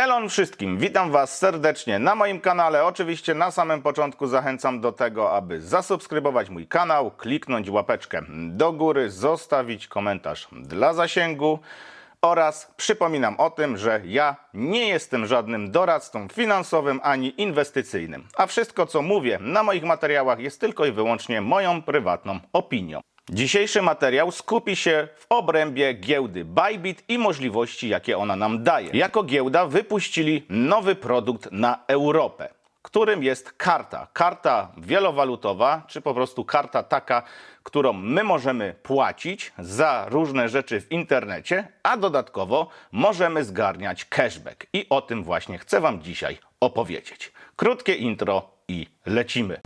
Elon wszystkim, witam Was serdecznie na moim kanale. Oczywiście na samym początku zachęcam do tego, aby zasubskrybować mój kanał, kliknąć łapeczkę do góry, zostawić komentarz dla zasięgu oraz przypominam o tym, że ja nie jestem żadnym doradcą finansowym ani inwestycyjnym, a wszystko co mówię na moich materiałach jest tylko i wyłącznie moją prywatną opinią. Dzisiejszy materiał skupi się w obrębie giełdy Bybit i możliwości, jakie ona nam daje. Jako giełda wypuścili nowy produkt na Europę, którym jest karta. Karta wielowalutowa, czy po prostu karta taka, którą my możemy płacić za różne rzeczy w internecie, a dodatkowo możemy zgarniać cashback. I o tym właśnie chcę Wam dzisiaj opowiedzieć. Krótkie intro i lecimy.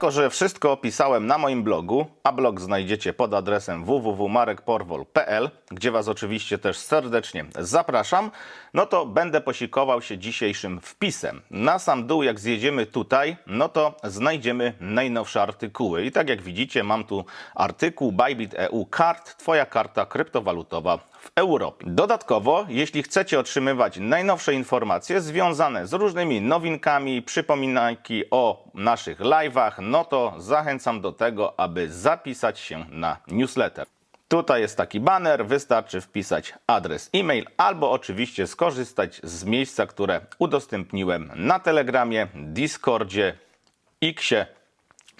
Jako, że wszystko opisałem na moim blogu, a blog znajdziecie pod adresem www.marekporwol.pl, gdzie Was oczywiście też serdecznie zapraszam, no to będę posikował się dzisiejszym wpisem. Na sam dół, jak zjedziemy tutaj, no to znajdziemy najnowsze artykuły. I tak jak widzicie, mam tu artykuł Bybit EU Kart, Twoja karta kryptowalutowa w Europie. Dodatkowo, jeśli chcecie otrzymywać najnowsze informacje związane z różnymi nowinkami, przypominajki o naszych live'ach, no to zachęcam do tego, aby zapisać się na newsletter. Tutaj jest taki banner, wystarczy wpisać adres e-mail albo oczywiście skorzystać z miejsca, które udostępniłem na Telegramie, Discordzie, Xie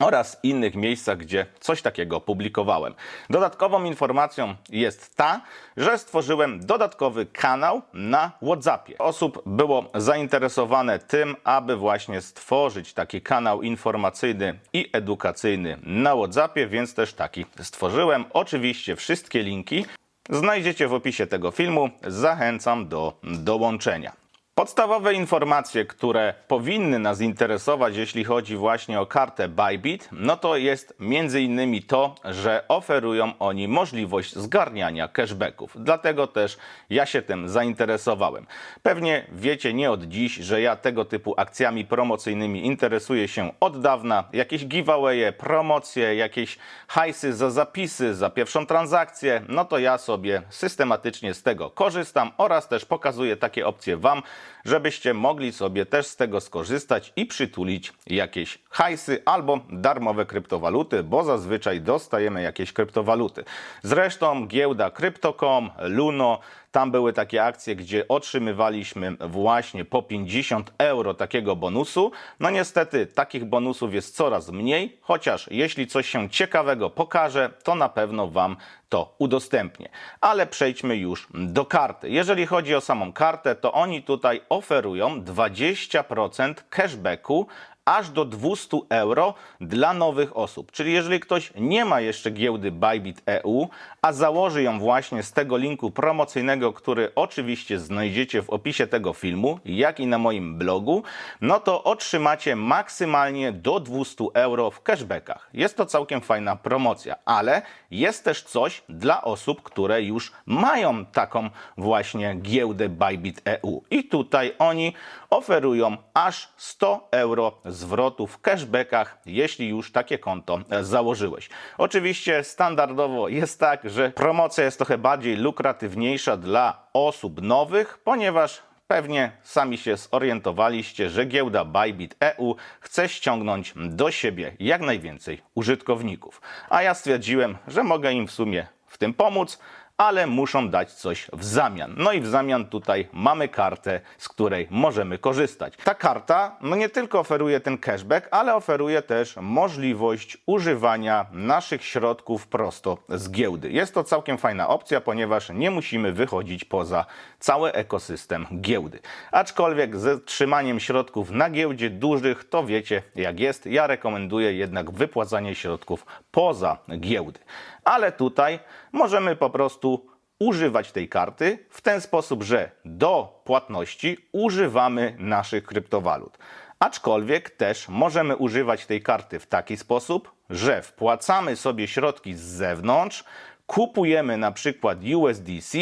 oraz innych miejscach, gdzie coś takiego publikowałem. Dodatkową informacją jest ta, że stworzyłem dodatkowy kanał na WhatsAppie. Osób było zainteresowane tym, aby właśnie stworzyć taki kanał informacyjny i edukacyjny na WhatsAppie, więc też taki stworzyłem. Oczywiście wszystkie linki znajdziecie w opisie tego filmu. Zachęcam do dołączenia. Podstawowe informacje, które powinny nas interesować, jeśli chodzi właśnie o kartę Bybit, no to jest innymi to, że oferują oni możliwość zgarniania cashbacków. Dlatego też ja się tym zainteresowałem. Pewnie wiecie nie od dziś, że ja tego typu akcjami promocyjnymi interesuję się od dawna. Jakieś giveawaye, promocje, jakieś hajsy za zapisy, za pierwszą transakcję, no to ja sobie systematycznie z tego korzystam oraz też pokazuję takie opcje Wam, żebyście mogli sobie też z tego skorzystać i przytulić jakieś hajsy albo darmowe kryptowaluty, bo zazwyczaj dostajemy jakieś kryptowaluty. Zresztą giełda Crypto.com, Luno, tam były takie akcje, gdzie otrzymywaliśmy właśnie po 50 euro takiego bonusu. No niestety takich bonusów jest coraz mniej, chociaż jeśli coś się ciekawego pokaże, to na pewno Wam to udostępnię. Ale przejdźmy już do karty. Jeżeli chodzi o samą kartę, to oni tutaj oferują 20% cashbacku aż do 200 euro dla nowych osób. Czyli jeżeli ktoś nie ma jeszcze giełdy Bybit EU, a założy ją właśnie z tego linku promocyjnego, który oczywiście znajdziecie w opisie tego filmu, jak i na moim blogu, no to otrzymacie maksymalnie do 200 euro w cashbackach. Jest to całkiem fajna promocja, ale jest też coś dla osób, które już mają taką właśnie giełdę Bybit EU. I tutaj oni oferują aż 100 euro zwrotu w cashbackach, jeśli już takie konto e, założyłeś. Oczywiście standardowo jest tak, że promocja jest trochę bardziej lukratywniejsza dla osób nowych, ponieważ Pewnie sami się zorientowaliście, że giełda Bybit EU chce ściągnąć do siebie jak najwięcej użytkowników. A ja stwierdziłem, że mogę im w sumie w tym pomóc, ale muszą dać coś w zamian. No i w zamian tutaj mamy kartę, z której możemy korzystać. Ta karta no nie tylko oferuje ten cashback, ale oferuje też możliwość używania naszych środków prosto z giełdy. Jest to całkiem fajna opcja, ponieważ nie musimy wychodzić poza cały ekosystem giełdy. Aczkolwiek ze trzymaniem środków na giełdzie dużych, to wiecie jak jest. Ja rekomenduję jednak wypłacanie środków poza giełdy. Ale tutaj możemy po prostu używać tej karty w ten sposób, że do płatności używamy naszych kryptowalut. Aczkolwiek też możemy używać tej karty w taki sposób, że wpłacamy sobie środki z zewnątrz, kupujemy na przykład USDC,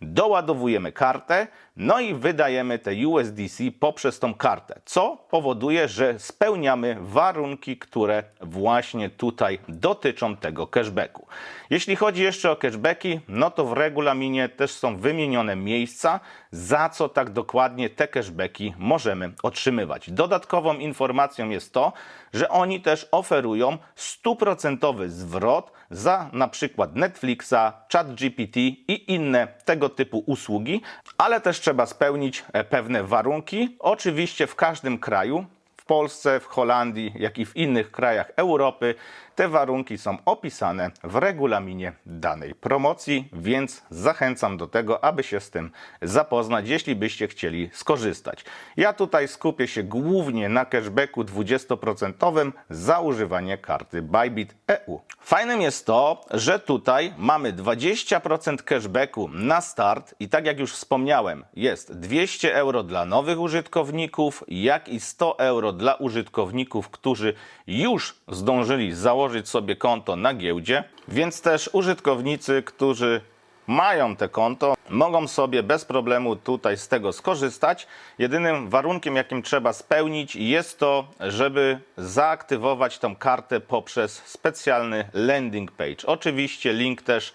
doładowujemy kartę, no i wydajemy te USDC poprzez tą kartę, co powoduje, że spełniamy warunki, które właśnie tutaj dotyczą tego cashbacku. Jeśli chodzi jeszcze o cashbacki, no to w regulaminie też są wymienione miejsca, za co tak dokładnie te cashbacki możemy otrzymywać. Dodatkową informacją jest to, że oni też oferują stuprocentowy zwrot za na przykład Netflixa, ChatGPT i inne tego typu usługi, ale też trzeba spełnić e, pewne warunki. Oczywiście w każdym kraju w Polsce, w Holandii, jak i w innych krajach Europy te warunki są opisane w regulaminie danej promocji, więc zachęcam do tego, aby się z tym zapoznać, jeśli byście chcieli skorzystać. Ja tutaj skupię się głównie na cashbacku 20% za używanie karty Bybit EU. Fajnym jest to, że tutaj mamy 20% cashbacku na start i tak jak już wspomniałem, jest 200 euro dla nowych użytkowników, jak i 100 euro dla użytkowników, którzy już zdążyli założyć sobie konto na giełdzie, więc też użytkownicy, którzy mają te konto, mogą sobie bez problemu tutaj z tego skorzystać. Jedynym warunkiem, jakim trzeba spełnić, jest to, żeby zaaktywować tą kartę poprzez specjalny landing page. Oczywiście link też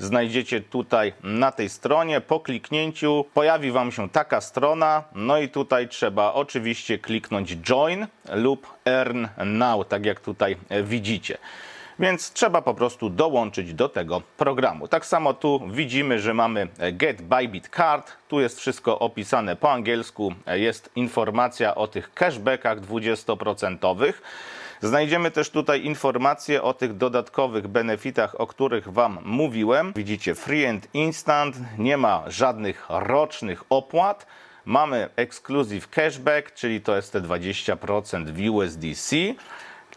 znajdziecie tutaj na tej stronie. Po kliknięciu pojawi Wam się taka strona, no i tutaj trzeba oczywiście kliknąć Join lub Earn Now, tak jak tutaj widzicie. Więc trzeba po prostu dołączyć do tego programu. Tak samo tu widzimy, że mamy Get Bybit Card. Tu jest wszystko opisane po angielsku. Jest informacja o tych cashbackach 20%. Znajdziemy też tutaj informacje o tych dodatkowych benefitach, o których Wam mówiłem. Widzicie Free and Instant, nie ma żadnych rocznych opłat. Mamy Exclusive Cashback, czyli to jest te 20% w USDC.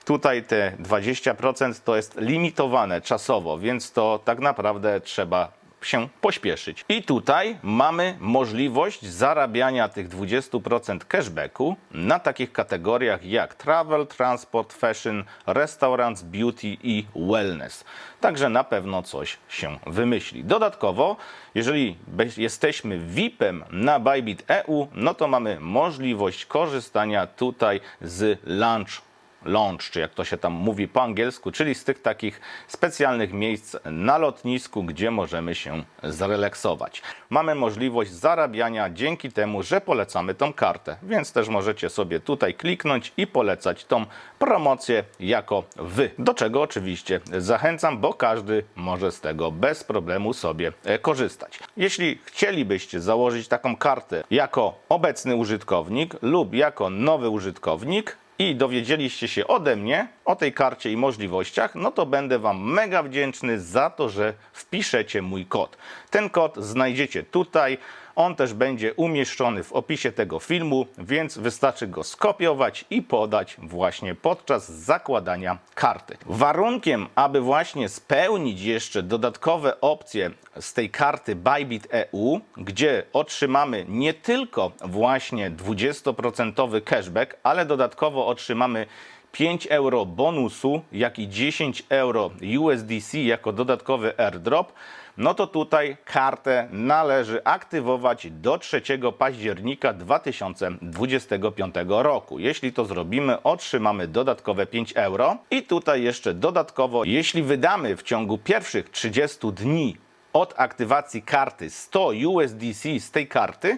Tutaj te 20% to jest limitowane czasowo, więc to tak naprawdę trzeba się pośpieszyć. I tutaj mamy możliwość zarabiania tych 20% cashbacku na takich kategoriach jak travel, transport, fashion, restaurants, beauty i wellness. Także na pewno coś się wymyśli. Dodatkowo, jeżeli jesteśmy VIP-em na Bybit EU, no to mamy możliwość korzystania tutaj z lunch launch, czy jak to się tam mówi po angielsku, czyli z tych takich specjalnych miejsc na lotnisku, gdzie możemy się zrelaksować. Mamy możliwość zarabiania dzięki temu, że polecamy tą kartę, więc też możecie sobie tutaj kliknąć i polecać tą promocję jako wy. Do czego oczywiście zachęcam, bo każdy może z tego bez problemu sobie e, korzystać. Jeśli chcielibyście założyć taką kartę jako obecny użytkownik lub jako nowy użytkownik, i dowiedzieliście się ode mnie o tej karcie i możliwościach, no to będę Wam mega wdzięczny za to, że wpiszecie mój kod. Ten kod znajdziecie tutaj. On też będzie umieszczony w opisie tego filmu, więc wystarczy go skopiować i podać właśnie podczas zakładania karty. Warunkiem, aby właśnie spełnić jeszcze dodatkowe opcje z tej karty Bybit EU, gdzie otrzymamy nie tylko właśnie 20% cashback, ale dodatkowo otrzymamy 5 euro bonusu, jak i 10 euro USDC jako dodatkowy airdrop, no to tutaj kartę należy aktywować do 3 października 2025 roku. Jeśli to zrobimy, otrzymamy dodatkowe 5 euro. I tutaj jeszcze dodatkowo, jeśli wydamy w ciągu pierwszych 30 dni od aktywacji karty 100 USDC z tej karty,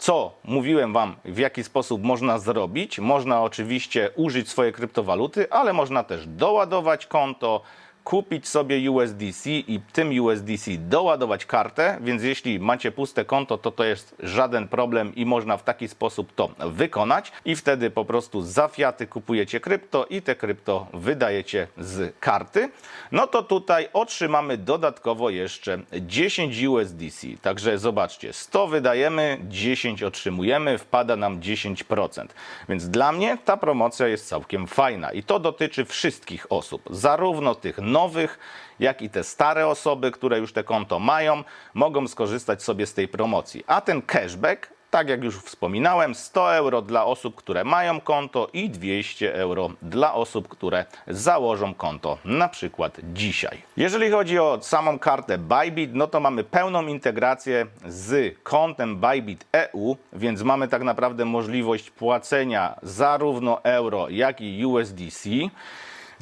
co mówiłem Wam, w jaki sposób można zrobić. Można oczywiście użyć swojej kryptowaluty, ale można też doładować konto, kupić sobie USDC i tym USDC doładować kartę, więc jeśli macie puste konto, to to jest żaden problem i można w taki sposób to wykonać i wtedy po prostu za fiaty kupujecie krypto i te krypto wydajecie z karty. No to tutaj otrzymamy dodatkowo jeszcze 10 USDC. Także zobaczcie, 100 wydajemy, 10 otrzymujemy, wpada nam 10%. Więc dla mnie ta promocja jest całkiem fajna i to dotyczy wszystkich osób, zarówno tych nowych, jak i te stare osoby, które już te konto mają, mogą skorzystać sobie z tej promocji. A ten cashback Tak jak już wspominałem, 100 euro dla osób, które mają konto i 200 euro dla osób, które założą konto na przykład dzisiaj. Jeżeli chodzi o samą kartę Bybit, no to mamy pełną integrację z kontem Bybit EU, więc mamy tak naprawdę możliwość płacenia zarówno euro, jak i USDC.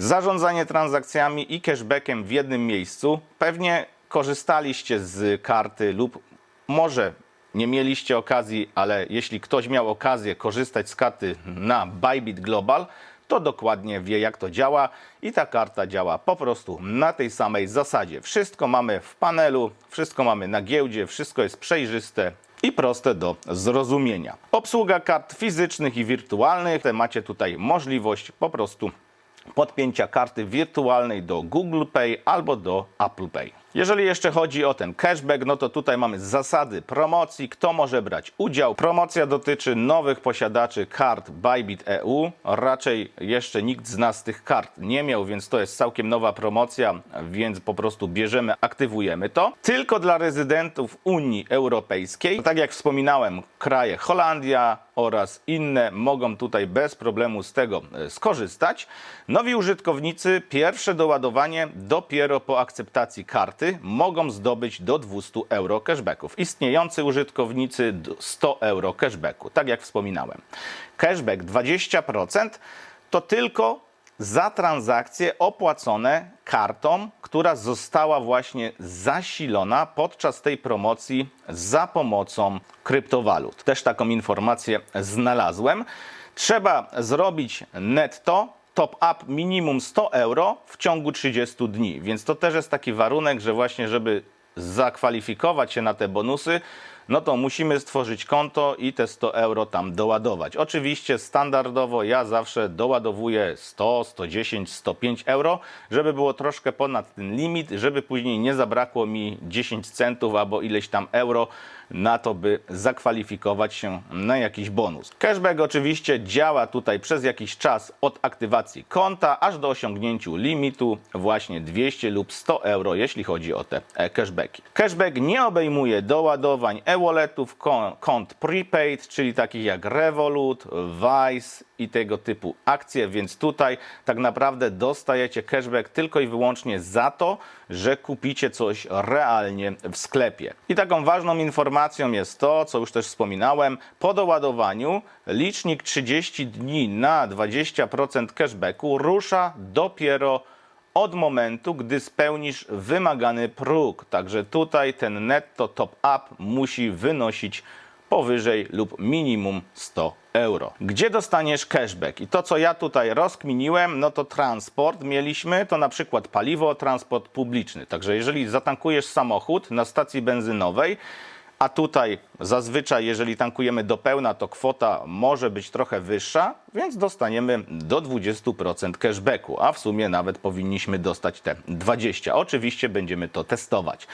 Zarządzanie transakcjami i cashbackiem w jednym miejscu. Pewnie korzystaliście z karty lub może nie mieliście okazji, ale jeśli ktoś miał okazję korzystać z karty na Bybit Global, to dokładnie wie jak to działa i ta karta działa po prostu na tej samej zasadzie. Wszystko mamy w panelu, wszystko mamy na giełdzie, wszystko jest przejrzyste i proste do zrozumienia. Obsługa kart fizycznych i wirtualnych. Macie tutaj możliwość po prostu podpięcia karty wirtualnej do Google Pay albo do Apple Pay. Jeżeli jeszcze chodzi o ten cashback, no to tutaj mamy zasady promocji, kto może brać udział. Promocja dotyczy nowych posiadaczy kart Bybit EU. Raczej jeszcze nikt z nas tych kart nie miał, więc to jest całkiem nowa promocja, więc po prostu bierzemy, aktywujemy to. Tylko dla rezydentów Unii Europejskiej. Tak jak wspominałem, kraje Holandia oraz inne mogą tutaj bez problemu z tego e, skorzystać. Nowi użytkownicy pierwsze doładowanie dopiero po akceptacji karty mogą zdobyć do 200 euro cashbacków. Istniejący użytkownicy do 100 euro cashbacku, tak jak wspominałem. Cashback 20% to tylko za transakcje opłacone kartą, która została właśnie zasilona podczas tej promocji za pomocą kryptowalut. Też taką informację znalazłem. Trzeba zrobić netto top up minimum 100 euro w ciągu 30 dni, więc to też jest taki warunek, że właśnie żeby zakwalifikować się na te bonusy, no to musimy stworzyć konto i te 100 euro tam doładować. Oczywiście standardowo ja zawsze doładowuję 100, 110, 105 euro, żeby było troszkę ponad ten limit, żeby później nie zabrakło mi 10 centów albo ileś tam euro na to, by zakwalifikować się na jakiś bonus. Cashback oczywiście działa tutaj przez jakiś czas od aktywacji konta, aż do osiągnięciu limitu właśnie 200 lub 100 euro, jeśli chodzi o te e, cashbacki. Cashback nie obejmuje doładowań e-walletów, kon- kont prepaid, czyli takich jak Revolut, Vice i tego typu akcje, więc tutaj tak naprawdę dostajecie cashback tylko i wyłącznie za to, że kupicie coś realnie w sklepie. I taką ważną informacją jest to, co już też wspominałem, po doładowaniu licznik 30 dni na 20% cashbacku rusza dopiero od momentu, gdy spełnisz wymagany próg. Także tutaj ten netto top up musi wynosić powyżej lub minimum 100 euro. Gdzie dostaniesz cashback? I to, co ja tutaj rozkminiłem, no to transport mieliśmy, to na przykład paliwo, transport publiczny. Także jeżeli zatankujesz samochód na stacji benzynowej, a tutaj zazwyczaj, jeżeli tankujemy do pełna, to kwota może być trochę wyższa, więc dostaniemy do 20% cashbacku, a w sumie nawet powinniśmy dostać te 20. Oczywiście będziemy to testować.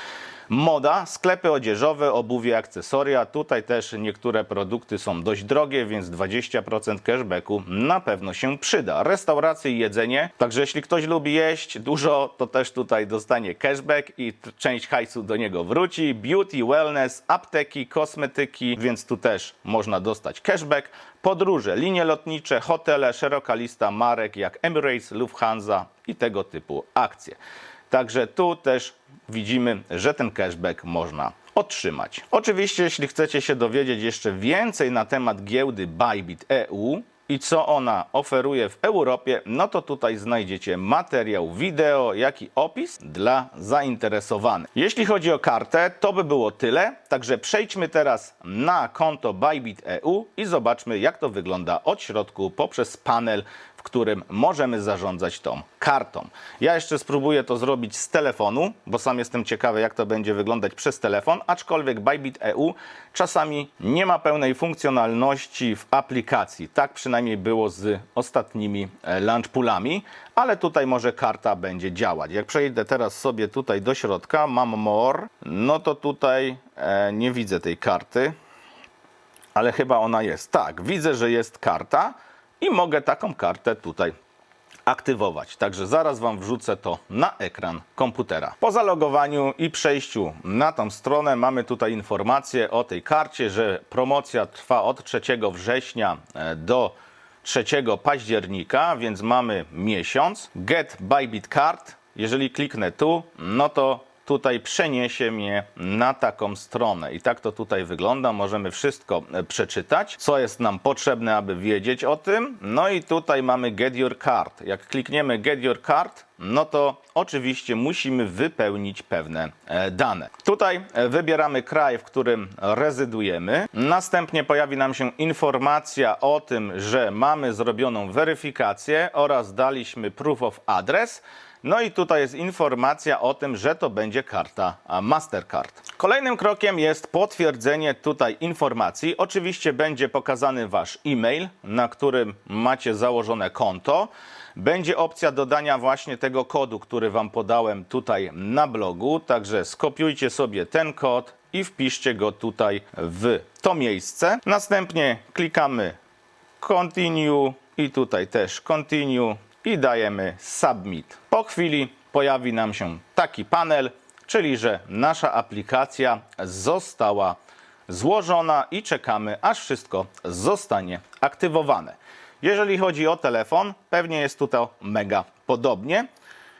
Moda, sklepy odzieżowe, obuwie, akcesoria. Tutaj też niektóre produkty są dość drogie, więc 20% cashbacku na pewno się przyda. Restauracje i jedzenie. Także jeśli ktoś lubi jeść dużo, to też tutaj dostanie cashback i część hajsu do niego wróci. Beauty, wellness, apteki, kosmetyki, więc tu też można dostać cashback. Podróże, linie lotnicze, hotele, szeroka lista marek jak Emirates, Lufthansa i tego typu akcje. Także tu też widzimy, że ten cashback można otrzymać. Oczywiście, jeśli chcecie się dowiedzieć jeszcze więcej na temat giełdy Bybit EU i co ona oferuje w Europie, no to tutaj znajdziecie materiał wideo, jak i opis dla zainteresowanych. Jeśli chodzi o kartę, to by było tyle. Także przejdźmy teraz na konto Bybit EU i zobaczmy, jak to wygląda od środku poprzez panel którym możemy zarządzać tą kartą. Ja jeszcze spróbuję to zrobić z telefonu, bo sam jestem ciekawy, jak to będzie wyglądać przez telefon, aczkolwiek Bybit EU czasami nie ma pełnej funkcjonalności w aplikacji. Tak przynajmniej było z ostatnimi e, launch poolami, ale tutaj może karta będzie działać. Jak przejdę teraz sobie tutaj do środka, mam more, no to tutaj e, nie widzę tej karty ale chyba ona jest. Tak, widzę, że jest karta i mogę taką kartę tutaj aktywować. Także zaraz Wam wrzucę to na ekran komputera. Po zalogowaniu i przejściu na tą stronę mamy tutaj informację o tej karcie, że promocja trwa od 3 września e, do 3 października, więc mamy miesiąc. Get Bybit Card. Jeżeli kliknę tu, no to tutaj przeniesie mnie na taką stronę. I tak to tutaj wygląda. Możemy wszystko e, przeczytać, co jest nam potrzebne, aby wiedzieć o tym. No i tutaj mamy Get Your Card. Jak klikniemy Get Your Card, no to oczywiście musimy wypełnić pewne e, dane. Tutaj e, wybieramy kraj, w którym rezydujemy. Następnie pojawi nam się informacja o tym, że mamy zrobioną weryfikację oraz daliśmy proof of address. No i tutaj jest informacja o tym, że to będzie karta Mastercard. Kolejnym krokiem jest potwierdzenie tutaj informacji. Oczywiście będzie pokazany Wasz e-mail, na którym macie założone konto. Będzie opcja dodania właśnie tego kodu, który Wam podałem tutaj na blogu. Także skopiujcie sobie ten kod i wpiszcie go tutaj w to miejsce. Następnie klikamy Continue i tutaj też Continue i dajemy Submit. Po chwili pojawi nam się taki panel, czyli że nasza aplikacja została złożona i czekamy, aż wszystko zostanie aktywowane. Jeżeli chodzi o telefon, pewnie jest tutaj mega podobnie.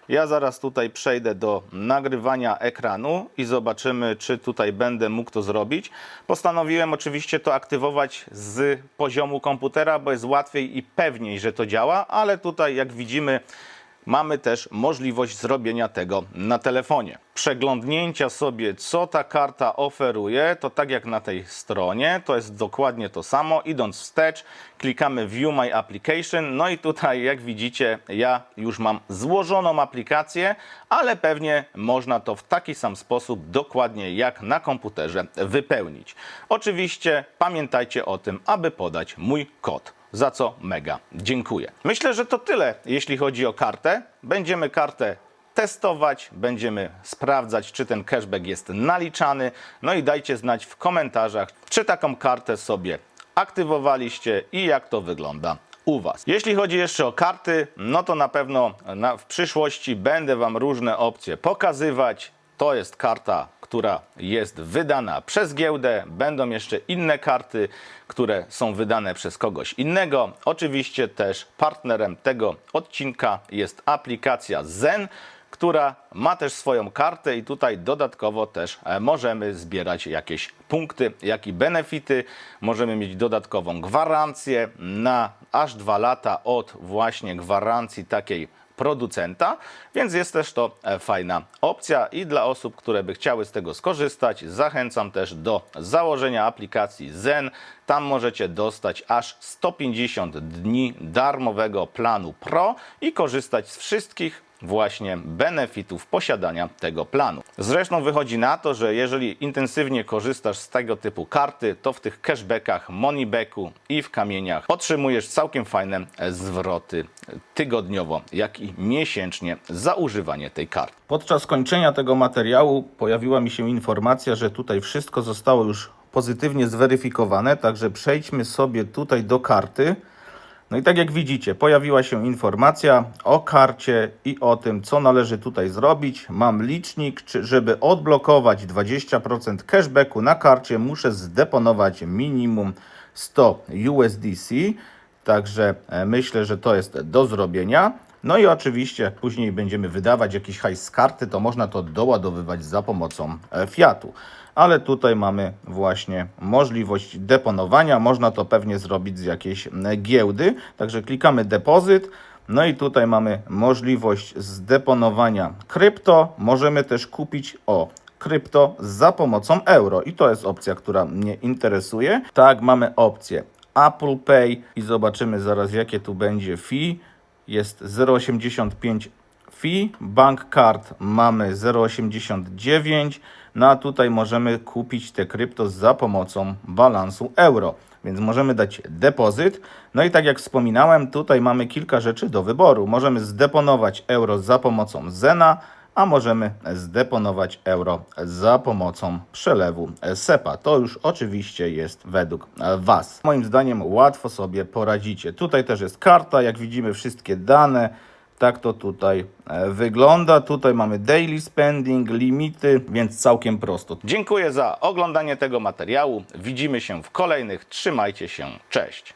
Ja zaraz tutaj przejdę do nagrywania ekranu i zobaczymy, czy tutaj będę mógł to zrobić. Postanowiłem oczywiście to aktywować z poziomu komputera, bo jest łatwiej i pewniej, że to działa, ale tutaj jak widzimy mamy też możliwość zrobienia tego na telefonie. Przeglądnięcia sobie, co ta karta oferuje, to tak jak na tej stronie, to jest dokładnie to samo. Idąc wstecz, klikamy View My Application, no i tutaj jak widzicie, ja już mam złożoną aplikację, ale pewnie można to w taki sam sposób, dokładnie jak na komputerze, wypełnić. Oczywiście pamiętajcie o tym, aby podać mój kod za co mega dziękuję. Myślę, że to tyle, jeśli chodzi o kartę. Będziemy kartę testować, będziemy sprawdzać, czy ten cashback jest naliczany. No i dajcie znać w komentarzach, czy taką kartę sobie aktywowaliście i jak to wygląda u Was. Jeśli chodzi jeszcze o karty, no to na pewno na, w przyszłości będę Wam różne opcje pokazywać. To jest karta, która jest wydana przez giełdę. Będą jeszcze inne karty, które są wydane przez kogoś innego. Oczywiście też partnerem tego odcinka jest aplikacja Zen, która ma też swoją kartę i tutaj dodatkowo też e, możemy zbierać jakieś punkty, jak i benefity. Możemy mieć dodatkową gwarancję na aż dwa lata od właśnie gwarancji takiej producenta, więc jest też to e, fajna opcja i dla osób, które by chciały z tego skorzystać, zachęcam też do założenia aplikacji Zen. Tam możecie dostać aż 150 dni darmowego planu Pro i korzystać z wszystkich właśnie benefitów posiadania tego planu. Zresztą wychodzi na to, że jeżeli intensywnie korzystasz z tego typu karty, to w tych cashbackach, moneybacku i w kamieniach otrzymujesz całkiem fajne zwroty tygodniowo, jak i miesięcznie za używanie tej karty. Podczas skończenia tego materiału pojawiła mi się informacja, że tutaj wszystko zostało już pozytywnie zweryfikowane, także przejdźmy sobie tutaj do karty. No i tak jak widzicie, pojawiła się informacja o karcie i o tym, co należy tutaj zrobić. Mam licznik, czy żeby odblokować 20% cashbacku na karcie, muszę zdeponować minimum 100 USDC. Także e, myślę, że to jest do zrobienia. No i oczywiście później będziemy wydawać jakiś hajs z karty, to można to doładowywać za pomocą e, Fiatu. Ale tutaj mamy właśnie możliwość deponowania. Można to pewnie zrobić z jakiejś giełdy. Także klikamy depozyt. No i tutaj mamy możliwość zdeponowania krypto. Możemy też kupić o krypto za pomocą euro i to jest opcja, która mnie interesuje. Tak, mamy opcję Apple Pay i zobaczymy zaraz jakie tu będzie fee. Jest 0,85 fee. Bank card mamy 0,89. No a tutaj możemy kupić te krypto za pomocą balansu euro. Więc możemy dać depozyt. No i tak jak wspominałem, tutaj mamy kilka rzeczy do wyboru. Możemy zdeponować euro za pomocą Zena, a możemy zdeponować euro za pomocą przelewu SEPA. To już oczywiście jest według Was. Moim zdaniem łatwo sobie poradzicie. Tutaj też jest karta, jak widzimy wszystkie dane, Tak to tutaj e, wygląda. Tutaj mamy daily spending, limity, więc całkiem prosto. Dziękuję za oglądanie tego materiału. Widzimy się w kolejnych. Trzymajcie się. Cześć.